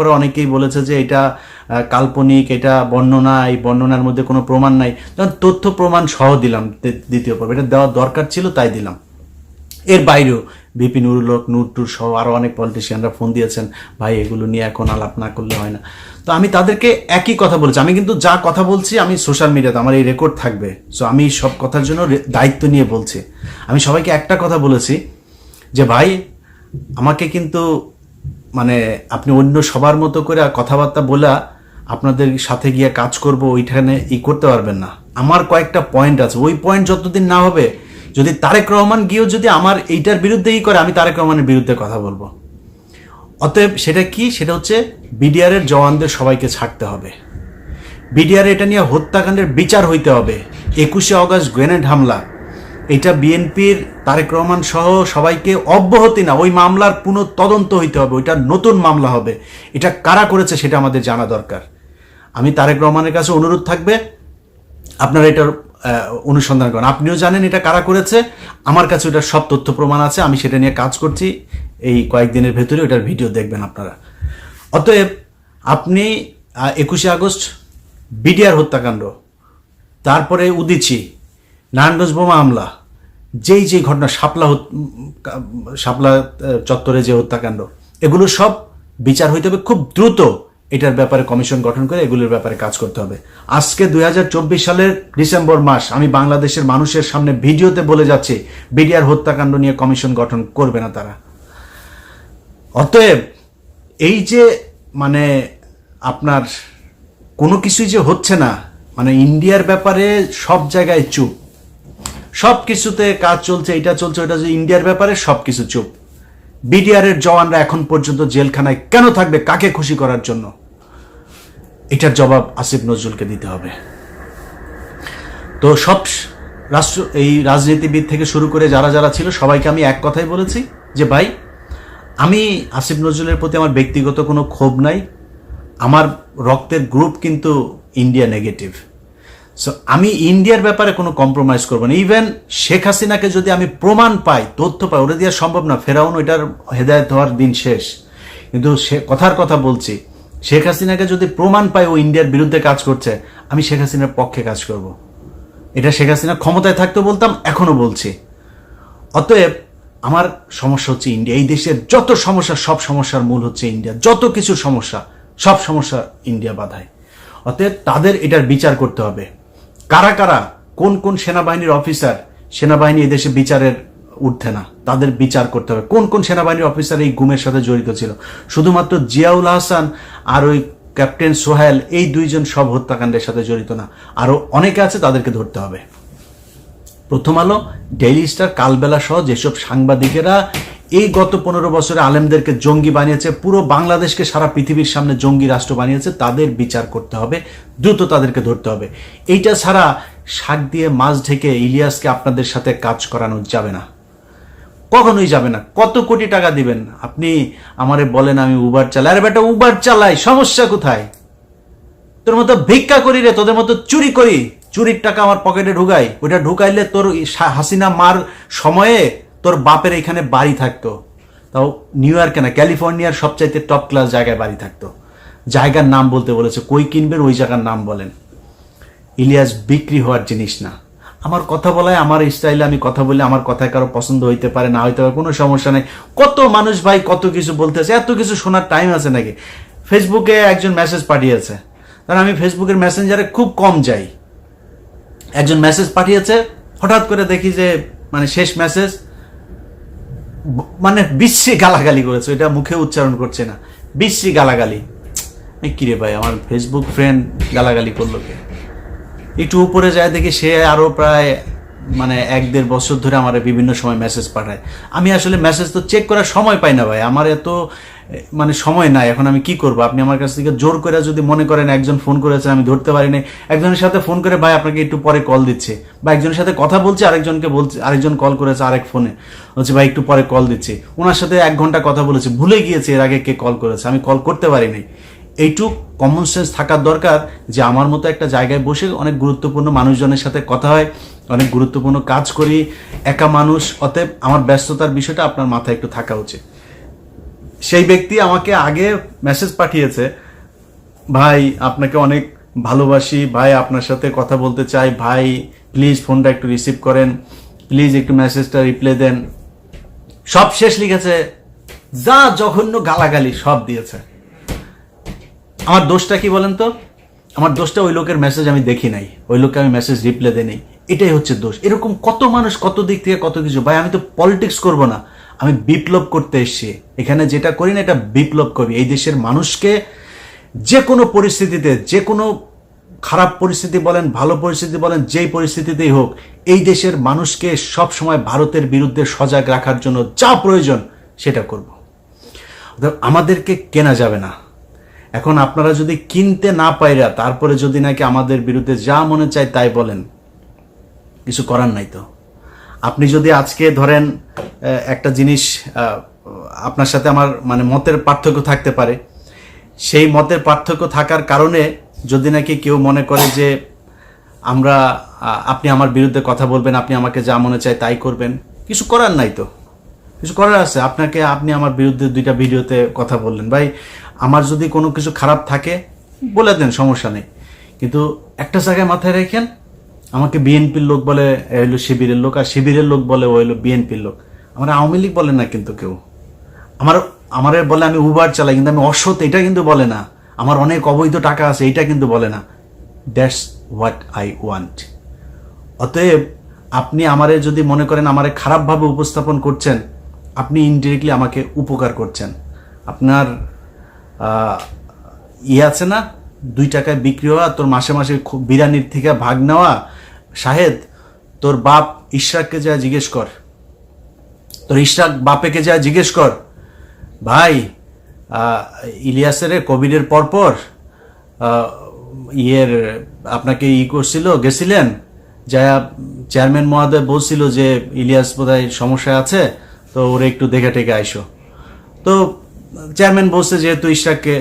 আপনারা অনেকেই বলেছে যে এটা কাল্পনিক, এটা বর্ণনা, এই বর্ণনার মধ্যে কোনো প্রমাণ নাই। তখন তথ্য প্রমাণ সহ দিলাম দ্বিতীয়- পর্ব। এটা দেওয়ার দরকার ছিল, তাই দিলাম। এর বাইরেও বিপি নুরুল হক নূর টুর সহ আরও অনেক পলিটিশিয়ানরা ফোন দিয়েছেন, ভাই, এগুলো নিয়ে এখন আলাপ না করলে হয় না। তো আমি তাদেরকে একই কথা বলছি। আমি কিন্তু যা কথা বলছি, আমি সোশ্যাল মিডিয়াতে আমার এই রেকর্ড থাকবে। সো আমি সব কথার জন্য দায়িত্ব নিয়ে বলছি। আমি সবাইকে একটা কথা বলেছি যে, ভাই, আমাকে কিন্তু মানে আপনি অন্য সবার মতো করে কথাবার্তা বলা আপনাদের সাথে গিয়ে কাজ করব, ওইখানে ই করতে পারবেন না। আমার কয়েকটা পয়েন্ট আছে। ওই পয়েন্ট যতদিন না হবে, যদি তারেক রহমান গিয়েও যদি আমার এইটার বিরুদ্ধেই করে, আমি তারেক রহমানের বিরুদ্ধে কথা বলব। অতএব সেটা কি? সেটা হচ্ছে বিডিআর এর জওয়ানদের সবাইকে ছাড়তে হবে। বিডিআর এটা নিয়ে হত্যাকাণ্ডের বিচার হইতে হবে। একুশে অগস্ট গ্রেনেড হামলা। এটা বিএনপির তারেক রহমান সহ সবাইকে অব্যাহতি না। ওই মামলার পুনঃ তদন্ত হইতে হবে, ওইটা নতুন মামলা হবে। এটা কারা করেছে সেটা আমাদের জানা দরকার। আমি তারেক রহমানের কাছে অনুরোধ থাকবে, আপনারা এটার অনুসন্ধান করেন। আপনিও জানেন এটা কারা করেছে, আমার কাছে ওটার সব তথ্য প্রমাণ আছে, আমি সেটা নিয়ে কাজ করছি। এই কয়েকদিনের ভেতরে ওটার ভিডিও দেখবেন আপনারা। অতএব আপনি একুশে আগস্ট, বিডিআর হত্যাকাণ্ড, তারপরে উদিচি নারায়ণগঞ্জ বোমা হামলা যেই যেই ঘটনা, শাপলা শাপলা চত্বরে যে হত্যাকাণ্ড, এগুলো সব বিচার হইতে হবে খুব দ্রুত। এটার ব্যাপারে কমিশন গঠন করে এগুলোর ব্যাপারে কাজ করতে হবে। আজকে দু হাজার চব্বিশ সালের ডিসেম্বর মাস, আমি বাংলাদেশের মানুষের সামনে ভিডিওতে বলে যাচ্ছি, বিডিআর হত্যাকাণ্ড নিয়ে কমিশন গঠন করবে না তারা। অতএব, এই যে মানে আপনার কোনো কিছুই যে হচ্ছে না মানে ইন্ডিয়ার ব্যাপারে সব জায়গায় চুপ সব কিছুতে কাজ চলছে, এটা চলছে, ওটা ইন্ডিয়ার ব্যাপারে সব কিছু চুপ। বিডিআর এর জওয়ানরা এখন পর্যন্ত জেলখানায় কেন থাকবে, কাকে খুশি করার জন্য? এটার জবাব আসিফ নজরুলকে দিতে হবে। তো সব রাষ্ট্র, এই রাজনীতিবিদ থেকে শুরু করে যারা যারা ছিল, সবাইকে আমি এক কথাই বলেছি যে, ভাই, আমি আসিফ নজরুলের প্রতি আমার ব্যক্তিগত কোনো ক্ষোভ নাই। আমার রক্তের গ্রুপ কিন্তু ইন্ডিয়া নেগেটিভ সো আমি ইন্ডিয়ার ব্যাপারে কোনো কম্প্রোমাইজ করব না। ইভেন শেখ হাসিনাকে যদি আমি প্রমাণ পাই, তথ্য পাই ওটা দেওয়া সম্ভব না। ফেরাউন ওইটার হেদায়ত হওয়ার দিন শেষ। কিন্তু সে কথার কথা বলছি শেখ হাসিনাকে যদি প্রমাণ পাই ও ইন্ডিয়ার বিরুদ্ধে কাজ করছে, আমি শেখ হাসিনার পক্ষে কাজ করব। এটা শেখ হাসিনা ক্ষমতায় থাকতে বলতাম এখনও বলছি। অতএব, আমার সমস্যা হচ্ছে ইন্ডিয়া এই দেশের যত সমস্যা, সব সমস্যার মূল হচ্ছে ইন্ডিয়া যত কিছু সমস্যা, সব সমস্যা ইন্ডিয়া বাধায়। অতএব, তাদের এটার বিচার করতে হবে। কারা কারা? কোন কোন সেনাবাহিনীর অফিসার সেনাবাহিনী এদেশে বিচারের উঠছে না? তাদের বিচার করতে হবে। কোন কোন সেনাবাহিনীর অফিসার এই গুমের সাথে জড়িত ছিল? শুধুমাত্র জিয়াউল হাসান আর ওই ক্যাপ্টেন সোহেল এই দুইজন সব হত্যাকাণ্ডের সাথে জড়িত না। আরও অনেকে আছে তাদেরকে ধরতে হবে। প্রথম আলো ডেইলি স্টার কালবেলা সহ যেসব সাংবাদিকেরা এই গত পনেরো বছরে আলেমদেরকে জঙ্গি বানিয়েছে, পুরো বাংলাদেশকে সারা পৃথিবীর সামনে জঙ্গি রাষ্ট্র বানিয়েছে, তাদের বিচার করতে হবে, দ্রুত তাদেরকে ধরতে হবে। এইটা ছাড়া শাক দিয়ে মাছ ঢেকে ইলিয়াসকে আপনাদের সাথে কাজ করানো যাবে না। কখনোই যাবে না। কত কোটি টাকা দিবেন? আপনি আমারে বলেন আমি উবার চালাই। আরে বেটা, উবার চালাই, সমস্যা কোথায়? তোর মতো ভিক্ষা করি রে, তোদের মতো চুরি করি। চুরির টাকা আমার পকেটে ঢুকাই। ওটা ঢুকাইলে তোর হাসিনা মার সময়ে তোর বাপের এখানে বাড়ি থাকতো। তাও নিউ ইয়র্কে না, ক্যালিফোর্নিয়ার সবচাইতে টপ ক্লাস জায়গায় বাড়ি থাকতো। জায়গার নাম বলতে বলেছে, কই কিনবেন ওই জায়গার নাম বলেন। ইলিয়াস বিক্রি হওয়ার জিনিস না। আমার কথা বলায়, আমার স্টাইলে আমি কথা বলে আমার কথায় কারও পছন্দ হইতে পারে, না হইতে পারে, কোনো সমস্যা নেই। কত মানুষ ভাই কত কিছু বলতেছে, এত কিছু শোনার টাইম আছে নাকি? ফেসবুকে একজন মেসেজ পাঠিয়েছে। কারণ আমি ফেসবুকের মেসেঞ্জারে খুব কম যাই। একজন মেসেজ পাঠিয়েছে, হঠাৎ করে দেখি যে মানে শেষ মেসেজ মানে বিশ্বে গালাগালি করেছে, এটা মুখে উচ্চারণ করছে না। বিশ্বে গালাগালি। কিরে ভাই, আমার ফেসবুক ফ্রেন্ড গালাগালি করল কে? একটু উপরে যায় দেখি সে আরও প্রায় মানে এক দেড় বছর ধরে আমার বিভিন্ন সময় মেসেজ পাঠায়। আমি আসলে মেসেজ তো চেক করার সময় পাই না ভাই, আমার এত মানে সময় নাই, এখন আমি কি করব? আপনি আমার কাছ থেকে জোর করে যদি মনে করেন একজন ফোন করেছে, আমি ধরতে পারি নাই একজনের সাথে ফোন করে ভাই আপনাকে একটু পরে কল দিচ্ছে। বা একজনের সাথে কথা বলছে, আরেকজনকে বলছে, আরেকজন কল করেছে আরেক ফোনে বলছে, ভাই, একটু পরে কল দিচ্ছে। ওনার সাথে এক ঘণ্টা কথা বলেছে, ভুলে গিয়েছে এর আগে কে কল করেছে। আমি কল করতে পারি নাই এইটুক কমন সেন্স থাকার দরকার যে, আমার মতো একটা জায়গায় বসে অনেক গুরুত্বপূর্ণ মানুষজনের সাথে কথা হয়, অনেক গুরুত্বপূর্ণ কাজ করি, একা মানুষ, অতএব আমার ব্যস্ততার বিষয়টা আপনার মাথায় একটু থাকা উচিত। সেই ব্যক্তি আমাকে আগে মেসেজ পাঠিয়েছে, ভাই, আপনাকে অনেক ভালোবাসি, ভাই, আপনার সাথে কথা বলতে চাই, ভাই প্লিজ ফোনটা একটু রিসিভ করেন প্লিজ একটু মেসেজটা রিপ্লাই দেন। সব শেষ লিখেছে, যা জঘন্য গালাগালি সব দিয়েছে। আমার দোষটা কি বলেন তো? আমার দোষটা ওই লোকের মেসেজ আমি দেখি নাই, ওই লোককে আমি মেসেজ রিপ্লাই দিই এটাই হচ্ছে দোষ। এরকম কত মানুষ, কত দিক থেকে কত কিছু। ভাই, আমি তো পলিটিক্স করব না। আমি বিপ্লব করতে এসেছি। এখানে যেটা করি না, এটা বিপ্লব করি। এই দেশের মানুষকে যে কোনো পরিস্থিতিতে যে কোনো খারাপ পরিস্থিতি বলেন, ভালো পরিস্থিতি বলেন, যেই পরিস্থিতিতেই হোক, এই দেশের মানুষকে সব সময় ভারতের বিরুদ্ধে সজাগ রাখার জন্য যা প্রয়োজন, সেটা করব। আমাদেরকে কেনা যাবে না। এখন আপনারা যদি কিনতে না পাইরা, তারপরে যদি নাকি আমাদের বিরুদ্ধে যা মনে চায় তাই বলেন, কিছু করার নাই তো। আপনি যদি আজকে ধরেন একটা জিনিস আপনার সাথে আমার মানে মতের পার্থক্য থাকতে পারে। সেই মতের পার্থক্য থাকার কারণে যদি নাকি কেউ মনে করে যে আমরা আপনি আমার বিরুদ্ধে কথা বলবেন, আপনি আমাকে যা মনে চায় তাই করবেন, কিছু করার নাই তো। কিছু করার আছে। আপনাকে, আপনি আমার বিরুদ্ধে দুইটা ভিডিওতে কথা বললেন। ভাই, আমার যদি কোনো কিছু খারাপ থাকে, বলে দেন, সমস্যা নেই। কিন্তু একটা জায়গায় মাথায় রাখেন আমাকে বিএনপির লোক বলে হইল শিবিরের লোক, আর শিবিরের লোক বলে ও হইল বিএনপির লোক। আমার আওয়ামী লীগ বলে না কিন্তু কেউ। আমার আমার বলে আমি উবার চালাই, কিন্তু আমি অসৎ, এটা কিন্তু বলে না। আমার অনেক অবৈধ টাকা আছে, এটা কিন্তু বলে না। দ্যাটস হোয়াট আই ওয়ান্ট অতএব আপনি আমারে যদি মনে করেন আমারে খারাপভাবে উপস্থাপন করছেন, আপনি ইনডিরেক্টলি আমাকে উপকার করছেন। আপনার ইয়ে আছে না? দুই টাকায় বিক্রি হওয়া, তোর মাসে মাসে বিরিয়ানির থেকে ভাগ নেওয়া শাহেদ, তোর বাপ ইশরাককে যা জিজ্ঞেস কর। তোর ইশরাক বাপেকে যা জিজ্ঞেস কর। ভাই ইলিয়াসের কোভিডের পরপর ইয়ের আপনাকে ই করছিল, গেছিলেন? যা চেয়ারম্যান মহোদয় বলছিল যে ইলিয়াস বোধহয় সমস্যা আছে, তো ওরে একটু দেখে টেকে আইসো। তো চেয়ারম্যান বলছে যেহেতু ইশরাককে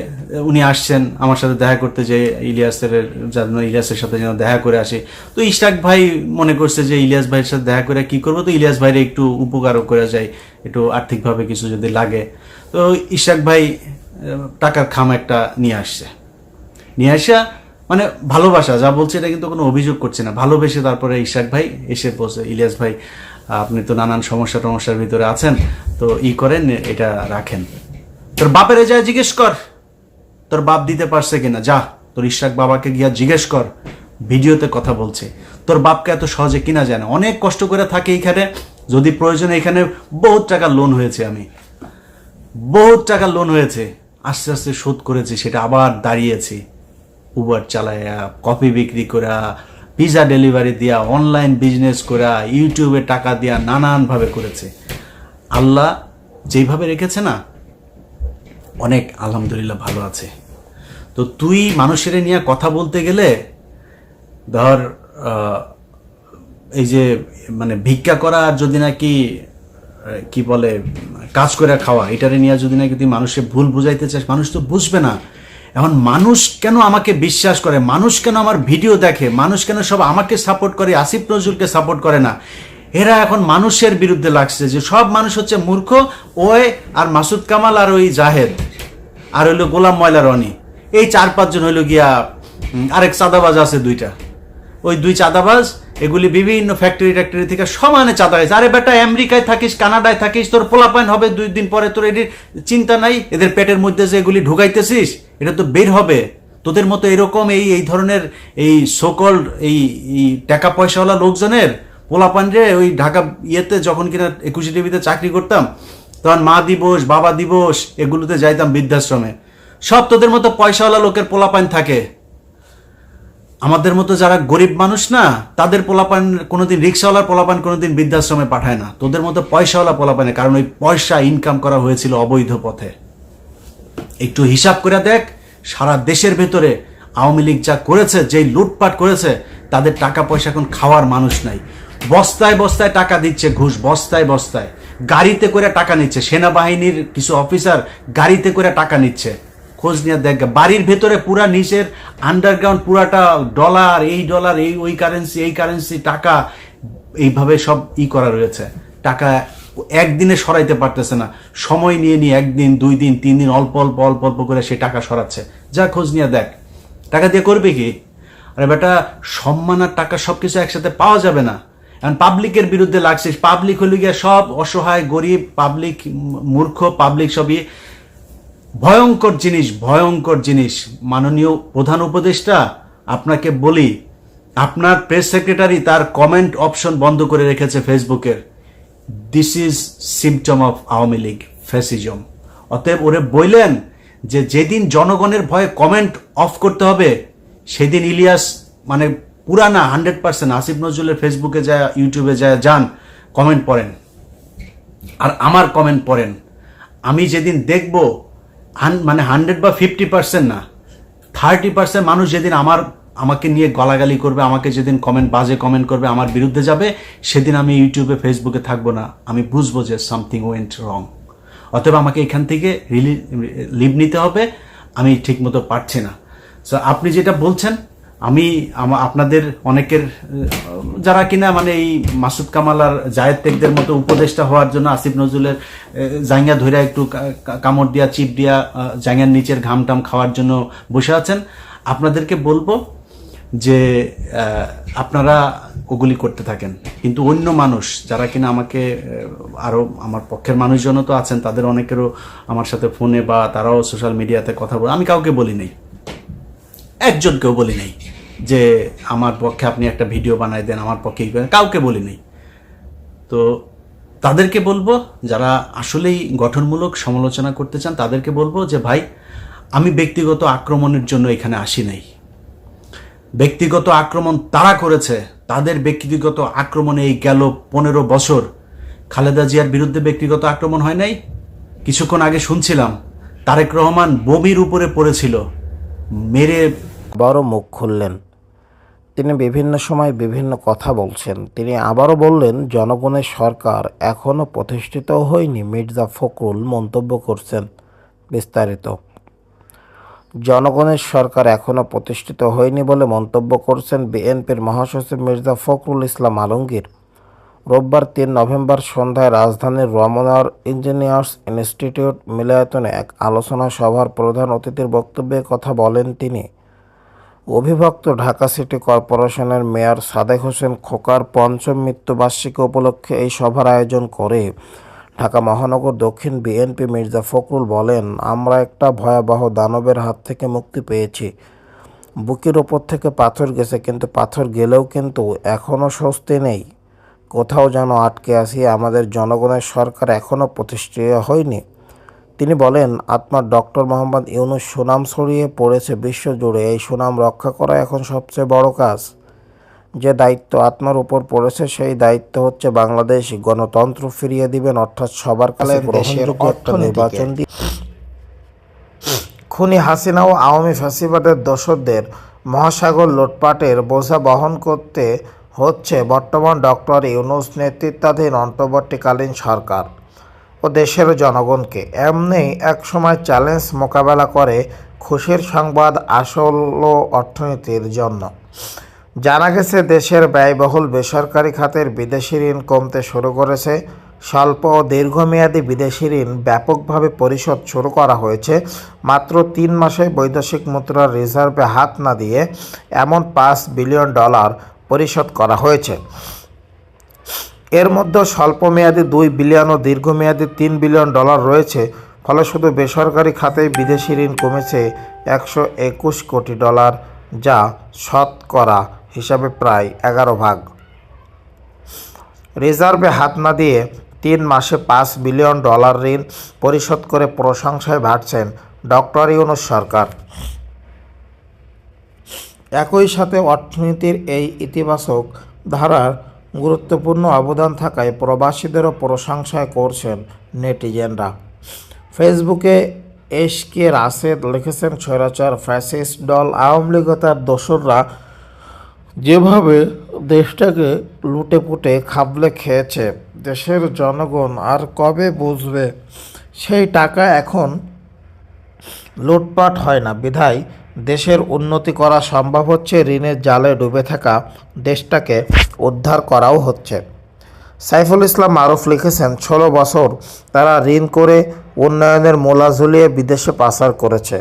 উনি আসছেন, আমার সাথে দেখা করতে যে ইলিয়াসের, যেন ইলিয়াসের সাথে যেন দেখা করে আসে। তো ইশরাক ভাই মনে করছে যে ইলিয়াস ভাইয়ের সাথে দেখা করে কি করব? তো ইলিয়াস ভাইয়ের একটু উপকারও করে যায়, একটু আর্থিকভাবে কিছু যদি লাগে। তো ইশরাক ভাই টাকার খাম একটা নিয়ে আসছে। নিয়ে আসা মানে ভালোবাসা, যা বলছে এটা কিন্তু কোনো অভিযোগ করছে না। ভালোবেসে তারপরে ইশাক ভাই এসে বলছে, ইলিয়াস ভাই, আপনি তো নানান সমস্যা টমস্যার ভিতরে আছেন, তো ই করেন, এটা রাখেন। তোর বাপেরে যা জিজ্ঞেস কর। তোর বাপ দিতে পারছে কিনা? যা, তোর ইশাক বাবাকে গিয়া জিজ্ঞেস কর। ভিডিওতে কথা বলছে। তোর বাপকে এত সহজে কিনা যায় না অনেক কষ্ট করে থাকে এইখানে। যদি প্রয়োজনে এখানে বহুত টাকা লোন হয়েছে আমি। বহুত টাকা লোন হয়েছে। আস্তে আস্তে শোধ করেছি, সেটা আবার দাঁড়িয়েছি। উবার চালায়া, কফি বিক্রি করা পিজা ডেলিভারি দেয়া অনলাইন বিজনেস করা ইউটিউবে টাকা দেওয়া নানানভাবে করেছে। আল্লাহ যেইভাবে রেখেছে না অনেক আলহামদুলিল্লাহ ভালো আছে। তো তুই মানুষের নিয়ে কথা বলতে গেলে, ধর এই যে মানে ভিক্ষা করা যদি নাকি কি বলে, কাজ করে খাওয়া, এটারে নিয়ে যদি নাকি তুই মানুষকে ভুল বুঝাইতে চাস, মানুষ তো বুঝবে না। এখন মানুষ কেন আমাকে বিশ্বাস করে? মানুষ কেন আমার ভিডিও দেখে? মানুষ কেন সব আমাকে সাপোর্ট করে? আসিফ নজরুলকে সাপোর্ট করে না? এরা এখন মানুষের বিরুদ্ধে লাগছে যে সব মানুষ হচ্ছে মূর্খ ওয়ে আর মাসুদ কামাল আর ওই জাহেদ। আর হইল গোলাম ময়লা রনি। এই চার পাঁচজন হইল গিয়া আরেক চাঁদাবাজ আছে দুইটা। ওই দুই চাঁদাবাজ, এগুলি বিভিন্ন ফ্যাক্টরি ট্যাক্টরি থেকে সমানে চাঁদা গেছে আরে বেটা, আমেরিকায় থাকিস, কানাডায় থাকিস, তোর পোলাপাইন হবে, দুই দিন পরে তোর এটির চিন্তা নাই, এদের পেটের মধ্যে যে এগুলি ঢুকাইতেছিস, এটা তো বের হবে। তোদের মতো এরকম এই এই ধরনের এই সকল এই টাকা পয়সাওয়ালা লোকজনের পোলাপান রে ওই ঢাকা ইয়েতে যখন কিনা একুশে টিভিতে চাকরি করতাম তখন মা দিবস, বাবা দিবস, এগুলোতে যাইতাম বৃদ্ধাশ্রমে। সব তোদের মতো পয়সাওয়ালা লোকের পোলাপান থাকে। আমাদের মতো যারা গরিব মানুষ না, তাদের পোলাপান কোনোদিন রিক্সাওয়ালার পোলাপান কোনোদিন বৃদ্ধাশ্রমে পাঠায় না। তোদের মতো পয়সাওয়ালা পোলাপানে কারণ ওই পয়সা ইনকাম করা হয়েছিল অবৈধ পথে। একটু হিসাব করে দেখ, সারা দেশের ভেতরে আওয়ামী লীগ যা করেছে, যেই লুটপাট করেছে, তাদের টাকা পয়সা এখন খাওয়ার মানুষ নাই। বস্তায় বস্তায় টাকা দিচ্ছে ঘুষ, বস্তায় বস্তায়। গাড়িতে করে টাকা নিচ্ছে। সেনাবাহিনীর কিছু অফিসার গাড়িতে করে টাকা নিচ্ছে। খোঁজ নিয়ে দেখ বাড়ির ভেতরে পুরা নিচের আন্ডারগ্রাউন্ড পুরাটা ডলার এই ডলার এই, ওই কারেন্সি এই কারেন্সি টাকা, এইভাবে সব ই করা রয়েছে। টাকা একদিনে সরাইতে পারতেছে না। সময় নিয়ে নিয়ে একদিন, দুই দিন, তিন দিন অল্প অল্প অল্প অল্প করে সে টাকা সরাচ্ছে। যা খোঁজ নিয়ে দেখ। টাকা দিয়ে করবে কি? আরে বেটা, সম্মান আর টাকা সব কিছু একসাথে পাওয়া যাবে না। এখন পাবলিকের বিরুদ্ধে লাগছিস পাবলিক হলে গিয়ে সব অসহায়, গরিব পাবলিক মূর্খ পাবলিক সবই ভয়ঙ্কর জিনিস ভয়ঙ্কর জিনিস। মাননীয় প্রধান উপদেষ্টা, আপনাকে বলি, আপনার প্রেস সেক্রেটারি তার কমেন্ট অপশন বন্ধ করে রেখেছে ফেসবুকের this is symptom of Awami League fascism অতএব ওরে বললেন যে যেদিন জনগণের ভয়ে কমেন্ট অফ করতে হবে, সেদিন ইলিয়াস মানে পুরানা হান্ড্রেড পার্সেন্ট আসিফ নজরুলের ফেসবুকে যায়, ইউটিউবে যায়, যান কমেন্ট পড়েন। আর আমার কমেন্ট পড়েন। আমি যেদিন দেখব মানে হান্ড্রেড বা ফিফটি পার্সেন্ট না, থার্টি পার্সেন্ট মানুষ যেদিন আমার, আমাকে নিয়ে গলাগালি করবে, আমাকে যেদিন কমেন্ট বাজে কমেন্ট করবে, আমার বিরুদ্ধে যাবে, সেদিন আমি ইউটিউবে, ফেসবুকে থাকব না। আমি বুঝব যে সামথিং ওয়েন্ট রং অতএব আমাকে এখান থেকে রিলি লিভ নিতে হবে। আমি ঠিকমতো পারছি না। সো আপনি যেটা বলছেন আমি আপনাদের অনেকের যারা কিনা মানে এই মাসুদ কামাল আর জায়েদ টেকদের মতো উপদেষ্টা হওয়ার জন্য আসিফ নজরুলের জাঙ্গা ধরে একটু কামড় দিয়া, চিপ দিয়া জাঙ্গার নিচের ঘাম টাম খাওয়ার জন্য বসে আছেন। আপনাদেরকে বলব যে আপনারা ওগুলি করতে থাকেন। কিন্তু অন্য মানুষ যারা কিনা আমাকে আরও আমার পক্ষের মানুষজনও তো আছেন, তাদের অনেকেরও আমার সাথে ফোনে বা তারাও সোশ্যাল মিডিয়াতে কথা বলে, আমি কাউকে বলি নাই। একজনকেও বলি নাই যে আমার পক্ষে আপনি একটা ভিডিও বানাই দেন, আমার পক্ষে কাউকে বলি নাই। তো তাদেরকে বলব, যারা আসলেই গঠনমূলক সমালোচনা করতে চান, তাদেরকে বলব যে, ভাই, আমি ব্যক্তিগত আক্রমণের জন্য এখানে আসি নাই। ব্যক্তিগত আক্রমণ তারা করেছে, তাদের ব্যক্তিগত আক্রমণে এই গেল পনেরো বছর খালেদা জিয়ার বিরুদ্ধে ব্যক্তিগত আক্রমণ হয় নাই? কিছুক্ষণ আগে শুনছিলাম, তারেক রহমান বমির উপরে পড়েছিল, মেরে আবারও মুখ খুললেন। তিনি বিভিন্ন সময় বিভিন্ন কথা বলছেন। তিনি আবারও বললেন, জনগণের সরকার এখনও প্রতিষ্ঠিত হয়নি মির্জা ফখরুল মন্তব্য করছেন বিস্তারিত। জনগণের সরকার এখনও প্রতিষ্ঠিত হয়নি বলে মন্তব্য করছেন বিএনপির মহাসচিব মির্জা ফখরুল ইসলাম আলমগীর। রোববার তিন নভেম্বর সন্ধ্যায় রাজধানীর রমনার ইঞ্জিনিয়ার্স ইনস্টিটিউট মিলায়তনে এক আলোচনা সভার প্রধান অতিথির বক্তব্যে কথা বলেন তিনি। অভিভক্ত ঢাকা সিটি কর্পোরেশনের মেয়র সাদেক হোসেন খোকার পঞ্চম মৃত্যুবার্ষিকী উপলক্ষে এই সভার আয়োজন করে ঢাকা মহানগর দক্ষিণ বিএনপি মির্জা ফখরুল বলেন, আমরা একটা ভয়াবহ দানবের হাত থেকে মুক্তি পেয়েছি। বুকের ওপর থেকে পাথর গেছে, কিন্তু পাথর গেলেও কিন্তু এখনও স্বস্তি নেই। কোথাও যেন আটকে আসি আমাদের জনগণের সরকার এখনও প্রতিষ্ঠিত হয়নি। তিনি বলেন আত্মার ডক্টর মোহাম্মদ ইউনুস সুনাম ছড়িয়ে পড়েছে বিশ্বজুড়ে এই সুনাম রক্ষা করা এখন সবচেয়ে বড় কাজ। যে দায়িত্ব আত্মার উপর পড়েছে সেই দায়িত্ব হচ্ছে বাংলাদেশ গণতন্ত্র ফিরিয়ে দিবেন অর্থাৎ সবার কাছে গ্রহণযোগ্য একটা নির্বাচন দিয়ে খুনি হাসিনা ও আওয়ামী ফ্যাসিবাদের দোসরদের মহাসাগর লুটপাটের বোঝা বহন করতে হচ্ছে বর্তমান ডক্টর ইউনুস নেতৃত্বাধীন অন্তর্বর্তীকালীন সরকার। ও দেশের জনগণকে। এমনি এক সময় চ্যালেঞ্জ মোকাবেলা করে খুশির সংবাদ আসল অর্থনীতির জন্য। জানা গেছে, দেশের ব্যয়বহুল বেসরকারি খাতের বিদেশি ঋণ কমতে শুরু করেছে। স্বল্প ও দীর্ঘমেয়াদী বিদেশি ঋণ ব্যাপকভাবে পরিশোধ শুরু করা হয়েছে। মাত্র তিন মাসে বৈদেশিক মুদ্রার রিজার্ভে হাত না দিয়ে এমন পাঁচ বিলিয়ন ডলার পরিশোধ করা হয়েছে। এর মধ্যে স্বল্পমেয়াদী দুই বিলিয়ন ও দীর্ঘমেয়াদী তিন বিলিয়ন ডলার রয়েছে। ফলে শুধু বেসরকারি খাতে বিদেশি ঋণ কমেছে একশো একুশ কোটি ডলার, যা শতকরা হিসাবে প্রায় এগারো ভাগ। রিজার্ভে হাত না দিয়ে তিন মাসে পাঁচ বিলিয়ন ডলার ঋণ পরিশোধ করে প্রশংসায় ভাটছেন ডক্টর ইউনুস সরকার। একই সাথে অর্থনীতির এই ইতিবাচক ধারার গুরুত্বপূর্ণ অবদান থাকায় প্রবাসীদেরও প্রশংসায় করছেন নেটিজেনরা। ফেসবুকে এস কে রাশেদ লিখেছেন, স্বৈরাচার, ফ্যাসিস্ট দল, আওয়ামী লীগ তার দোসররা যেভাবে দেশটাকে লুটে পুটে খাবলে খেয়েছে, দেশের জনগণ আর কবে বুঝবে? সেই টাকা এখন লুটপাট হয় না। বিধায় দেশের উন্নতি করা সম্ভব হচ্ছে, ঋণের জালে ডুবে থাকা দেশটাকে উদ্ধার করাও হচ্ছে। সাইফুল ইসলাম আরফ লিখেছেন, ষোলো বছর তারা ঋণ করে উন্নয়নের মোলা ঝুলিয়ে বিদেশে পাচার করেছে।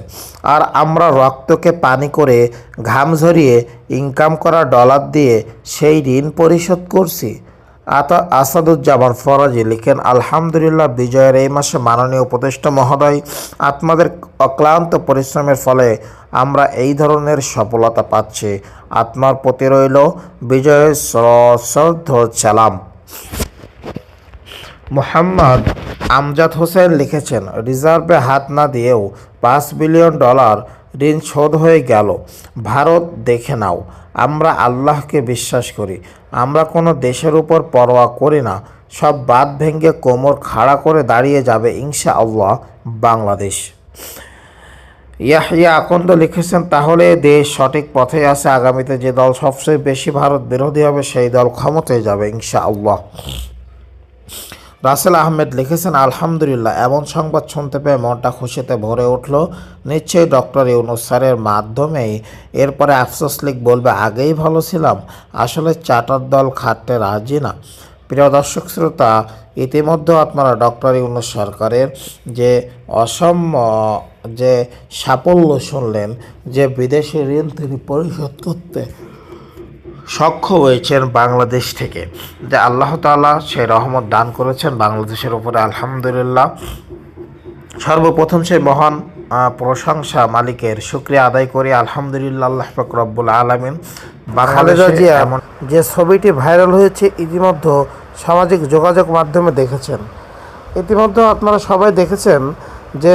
আর আমরা রক্তকে পানি করে ঘাম ঝরিয়ে ইনকাম করা ডলার দিয়ে সেই ঋণ পরিশোধ করছি। আতা আসাদুজ্জামান ফরাজি লিখেন, আলহামদুলিল্লাহ, বিজয়ের এই মাসে মাননীয় উপদেষ্টা মহোদয়, আপনাদের অক্লান্ত পরিশ্রমের ফলে আমরা এই ধরনের সফলতা পাচ্ছি। আত্মার প্রতি রইল বিজয়ের সশ্রদ্ধ সালাম। মোহাম্মদ আমজাদ হোসেন লিখেছেন, রিজার্ভে হাত না দিয়েও পাঁচ বিলিয়ন ডলার ঋণ শোধ হয়ে গেল। ভারত দেখে নাও। আমরা আল্লাহকে বিশ্বাস করি। আমরা কোনো দেশের উপর পরোয়া করি না। সব বাদ ভেঙে কোমর খাড়া করে দাঁড়িয়ে যাবে ইনশা আল্লাহ বাংলাদেশ। ইয়াহিয়া আকন্দ লিখেছেন, তাহলে দেশ সঠিক পথে আছে। আগামীতে যে দল সবচেয়ে বেশি ভারত বিরোধী হবে, সেই দল ক্ষমতায় যাবে ইনশা আল্লাহ রাসেল আহমেদ লিখেছেন, আলহামদুলিল্লাহ। এমন সংবাদ শুনতে পেয়ে মনটা খুশিতে ভরে উঠল। নিশ্চয়ই ডক্টর ইউনুস স্যারের মাধ্যমেই। এরপরে আফসোস লিখ বলবে, আগেই ভালো ছিলাম। আসলে চাটার দল খাটতে রাজি না। প্রিয় দর্শক শ্রোতা, ইতিমধ্যে আপনারা ডক্টর ইউনুস সরকারের যে অসম্য যে সাফল্য শুনলেন যে বিদেশি ঋণ তিনি পরিশোধ করতে সক্ষম হয়েছেন বাংলাদেশ থেকে। যে আল্লাহ তাআলা সেই রহমত দান করেছেন বাংলাদেশের উপরে আলহামদুলিল্লাহ। সর্বপ্রথম সেই মহান প্রশংসা মালিকের শুক্রিয়া আদায় করে আলহামদুলিল্লাহ আল্লাহ রব্বুল আলমিন। বাংলাদেশে এমন যে ছবিটি ভাইরাল হয়েছে ইতিমধ্যে সামাজিক যোগাযোগ মাধ্যমে দেখেছেন। ইতিমধ্যে আপনারা সবাই দেখেছেন যে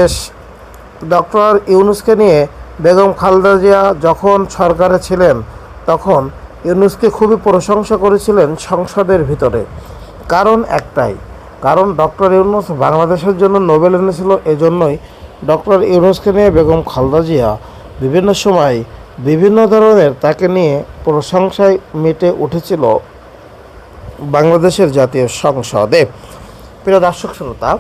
ডক্টর ইউনুসকে নিয়ে বেগম খালেদা জিয়া যখন সরকারে ছিলেন, তখন ইউনুসকে খুবই প্রশংসা করেছিলেন সংসদের ভিতরে। কারণ একটাই, কারণ ডক্টর ইউনুস বাংলাদেশের জন্য নোবেল এনেছিল এজন্যই ডক্টর ইউনুসকে নিয়ে বেগম খালেদা জিয়া বিভিন্ন সময় বিভিন্ন ধরনের তাকে নিয়ে প্রশংসায় মেটে উঠেছিল বাংলাদেশের জাতীয় সংসদে। প্রিয় দর্শক শ্রোতা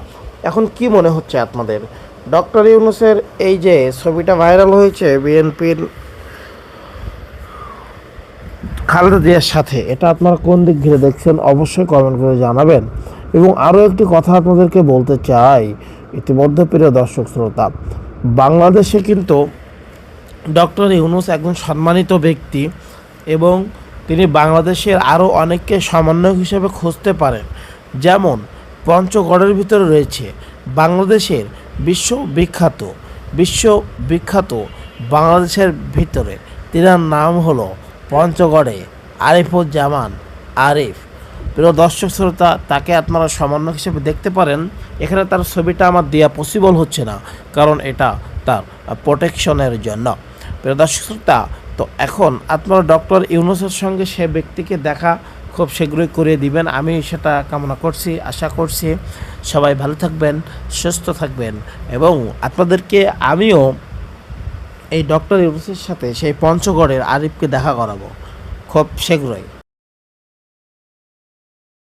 এখন কি মনে হচ্ছে আপনাদের? ডক্টর ইউনুসের এই যে ছবিটা ভাইরাল হয়েছে বিএনপির খালেদা জিয়ার সাথে, এটা আপনারা কোন দিক ঘিরে দেখছেন অবশ্যই কমেন্ট করে জানাবেন। এবং আরও একটি কথা আপনাদেরকে বলতে চাই, ইতিমধ্যে প্রিয় দর্শক শ্রোতা, বাংলাদেশে কিন্তু ডক্টর ইউনুস একজন সম্মানিত ব্যক্তি এবং তিনি বাংলাদেশের আরও অনেককে সমন্বয়ক হিসেবে খুঁজতে পারেন। যেমন পঞ্চগড়ের ভিতরে রয়েছে বাংলাদেশের বিশ্ব বিখ্যাত বিশ্ব বিখ্যাত বাংলাদেশের ভিতরে। তিনার নাম হলো পঞ্চগড়ে আরিফুজ্জামান আরিফ। প্রিয় দর্শক শ্রোতা, তাকে আপনারা সমন্বয় হিসেবে দেখতে পারেন। এখানে তার ছবিটা আমার দেওয়া পসিবল হচ্ছে না, কারণ এটা তার প্রোটেকশনের জন্য। প্রিয় দর্শক শ্রোতা, তো এখন আপনারা ডক্টর ইউনুসের সঙ্গে সে ব্যক্তিকে দেখা খুব শীঘ্রই করে দিবেন। আমি সেটা কামনা করছি, আশা করছি সবাই ভালো থাকবেন, সুস্থ থাকবেন এবং আপনাদেরকে আমিও এই ডক্টর ইউনুসের সাথে সেই পঞ্চগড়ের আরিফকে দেখা করাবো খুব শীঘ্রই।